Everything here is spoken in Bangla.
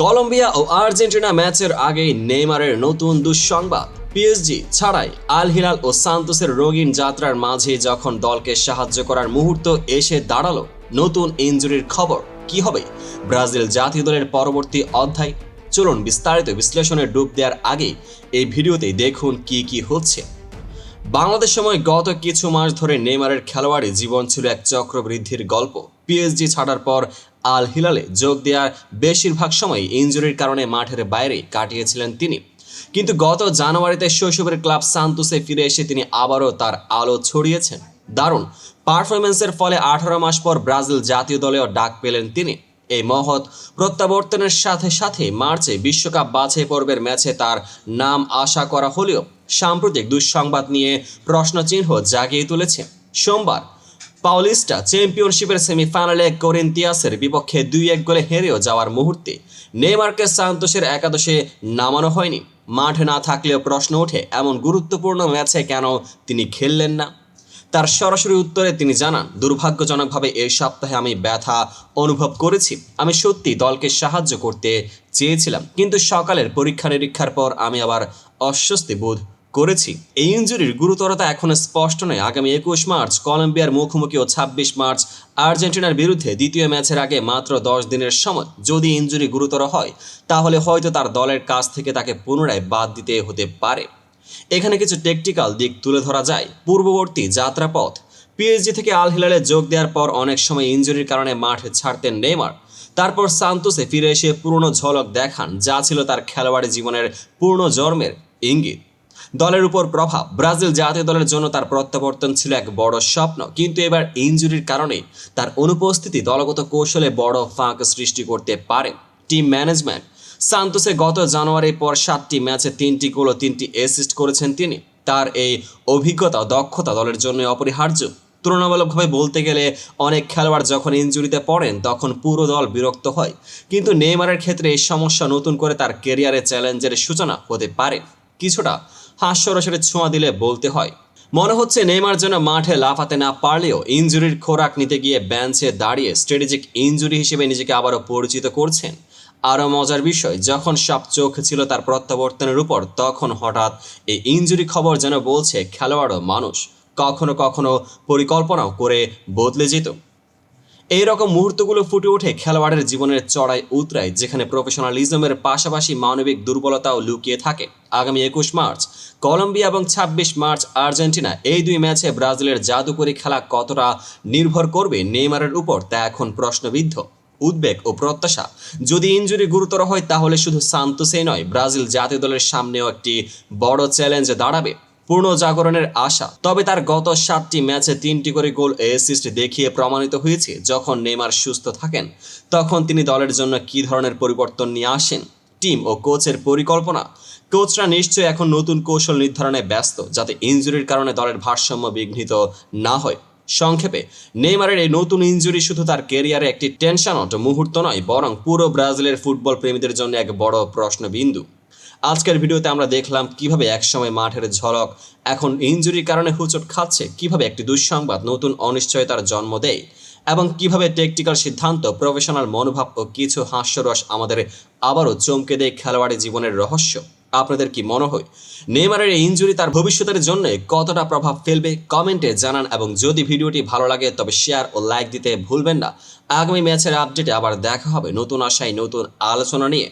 কলম্বিয়া ও আর্জেন্টিনা ম্যাচের আগেই নেইমারের নতুন দুঃসংবাদ। পিএসজি ছাড়াই আল হিলাল ও সান্তোসের রঙিন যাত্রার মাঝে যখন দলকে সাহায্য করার মুহূর্ত এসে দাঁড়াল, নতুন ইনজুরির খবর কি হবে? ব্রাজিল জাতীয় দলের পরবর্তী অধ্যায়। চলুন বিস্তারিত বিশ্লেষণে ডুব দেওয়ার আগে এই ভিডিওতে দেখুন কি কি হচ্ছে। বাংলাদেশ সময় গত কিছু মাস ধরে নেইমারের খেলোয়াড়ি জীবন ছিল এক চক্রবৃদ্ধির গল্প। পিএসজি ছাড়ার পর আল হিলালে যোগ দেওয়ার বেশিরভাগ সময় ইনজুরির কারণে মাঠের বাইরে কাটিয়েছিলেন তিনি। কিন্তু গত জানুয়ারিতে শৈশবের ক্লাব সান্তোসে ফিরে এসে তিনি আবারও তার আলো ছড়িয়েছেন। দারুণ পারফরমেন্সের ফলে আঠারো মাস পর ব্রাজিল জাতীয় দলেও ডাক পেলেন তিনি। এই মহৎ প্রত্যাবর্তনের সাথে সাথে মার্চে বিশ্বকাপ বাছাই পর্বের ম্যাচে তার নাম আশা করা হলেও সাম্প্রতিক দুঃসংবাদ নিয়ে প্রশ্নচিহ্ন জাগিয়ে তুলেছে। সোমবার পাওলিস্টা চ্যাম্পিয়নশিপের সেমিফাইনালে করিন্তিয়াসের বিপক্ষে দুই এক গোলে হেরেও যাওয়ার মুহূর্তে নেইমারকে সান্তোসের একাদশে নামানো হয়নি। মাঠে না থাকলেও প্রশ্ন ওঠে, এমন গুরুত্বপূর্ণ ম্যাচে কেন তিনি খেললেন না? তার সরাসরি উত্তরে তিনি জানান, দুর্ভাগ্যজনকভাবে এই সপ্তাহে আমি ব্যথা অনুভব করেছি। আমি সত্যি দলকে সাহায্য করতে চেয়েছিলাম, কিন্তু সকালের পরীক্ষা নিরীক্ষার পর আমি আবার অস্বস্তি বোধ করেছি। এই ইঞ্জুরির গুরুতরতা এখনও স্পষ্ট নয়। আগামী একুশ মার্চ, কলম্বিয়ার মুখোমুখি ও ছাব্বিশ মার্চ আর্জেন্টিনার বিরুদ্ধে দ্বিতীয় ম্যাচের আগে মাত্র দশ দিনের সময় যদি ইঞ্জুরি গুরুতর হয়, তাহলে হয়তো তার দলের কাছ থেকে তাকে পুনরায় বাদ দিতে হতে পারে। এখানে কিছু টেকটিক্যাল দিক তুলে ধরা যায়। পূর্ববর্তী যাত্রাপথ পিএসজি থেকে আল হিলালে যোগ দেওয়ার পর অনেক সময় ইঞ্জুরির কারণে মাঠে ছাড়তেন নেইমার। তারপর সান্তোসে ফিরে এসে পুরনো ঝলক দেখান, যা ছিল তার খেলোয়াড়ি জীবনের পূর্ণ জন্মের ইঙ্গিত। দলের উপর প্রভাব। ব্রাজিল জাতীয় দলের জন্য তার প্রত্যাবর্তন ছিল এক বড় স্বপ্ন। কিন্তু এবার ইনজুরির কারণে তার অনুপস্থিতি দলগত কৌশলে বড় ফাঁক সৃষ্টি করতে পারে। Team management. সান্তোসে গত জানুয়ারির পর সাতটি ম্যাচে তিনটি গোল ও তিনটি অ্যাসিস্ট করেছেন তিনি। তার এই অভিজ্ঞতা, দক্ষতা দলের জন্য অপরিহার্য। তুলনামূলকভাবে বলতে গেলে অনেক খেলোয়াড় যখন ইনজুরিতে পড়েন, তখন পুরো দল বিরক্ত হয়। কিন্তু নেইমারের ক্ষেত্রে এই সমস্যা নতুন করে তার কেরিয়ারে চ্যালেঞ্জের সূচনা হতে পারে। কিছুটা হাস্যরসের ছোঁয়া দিলে বলতে হয়। মনে হচ্ছে নেইমার যেন মাঠে লাফাতে না পারলেও ইনজুরির খোরাক নিতে গিয়ে বেঞ্চে দাঁড়িয়ে স্ট্র্যাটেজিক ইনজুরি হিসেবে নিজেকে আবারও পরিচিত করছেন। আরও মজার বিষয়, যখন সব চোখ ছিল তার প্রত্যাবর্তনের উপর, তখন হঠাৎ এই ইনজুরি খবর যেন বলছে খেলোয়াড়ও মানুষ, কখনো কখনো পরিকল্পনাও করে বদলে যেত। এই রকম মুহূর্তগুলো ফুটে ওঠে খেলোয়াড়ের জীবনের চড়াই উতরায়, যেখানে প্রফেশনালিজমের পাশাপাশি মানবিক দুর্বলতাও লুকিয়ে থাকে। আগামী একুশ মার্চ কলম্বিয়া এবং ছাব্বিশ মার্চ আর্জেন্টিনা এই দুই ম্যাচে ব্রাজিলের জাদুকরি খেলা কতটা নির্ভর করবে নেইমারের উপর তা এখন প্রশ্নবিদ্ধ। উদ্বেগ ও প্রত্যাশা। যদি ইনজুরি গুরুতর হয়, তাহলে শুধু সান্তোসেই নয়, ব্রাজিল জাতীয় দলের সামনেও একটি বড় চ্যালেঞ্জ দাঁড়াবে। পূর্ণ জাগরণের আশা। তবে তার গত সাতটি ম্যাচে তিনটি করে গোল অ্যাসিস্ট দেখিয়ে প্রমাণিত হয়েছে, যখন নেইমার সুস্থ থাকেন, তখন তিনি দলের জন্য কী ধরনের পরিবর্তন নিয়ে আসেন। টিম ও কোচের পরিকল্পনা। কোচরা নিশ্চয়ই এখন নতুন কৌশল নির্ধারণে ব্যস্ত, যাতে ইনজুরির কারণে দলের ভারসাম্য বিঘ্নিত না হয়। সংক্ষেপে, নেইমারের এই নতুন ইনজুরি শুধু তার কেরিয়ারে একটি টেনশনট মুহূর্ত নয়, বরং পুরো ব্রাজিলের ফুটবল প্রেমীদের জন্য এক বড় প্রশ্নবিন্দু। আজকের ভিডিওতে আমরা দেখলাম কীভাবে একসময় মাঠের ঝলক, এখন ইনজুরির কারণে হুচট খাচ্ছে, কীভাবে একটি দুঃসংবাদ নতুন অনিশ্চয়তার জন্ম দেয়। এবং কীভাবে টেকটিক্যাল সিদ্ধান্ত প্রফেশনাল মনোভাব ও কিছু হাস্যরস আমাদের আবারও চমকে দেয় খেলোয়াড়ি জীবনের রহস্য। আপনাদের কি মনে হয়? নেইমারের এই ইনজুরি তার ভবিষ্যতের জন্য কতটা প্রভাব ফেলবে? কমেন্টে জানান এবং যদি ভিডিওটি ভালো লাগে, তবে শেয়ার ও লাইক দিতে ভুলবেন না। আগামী ম্যাচের আপডেটে আবার দেখা হবে নতুন আশায় নতুন আলোচনা নিয়ে।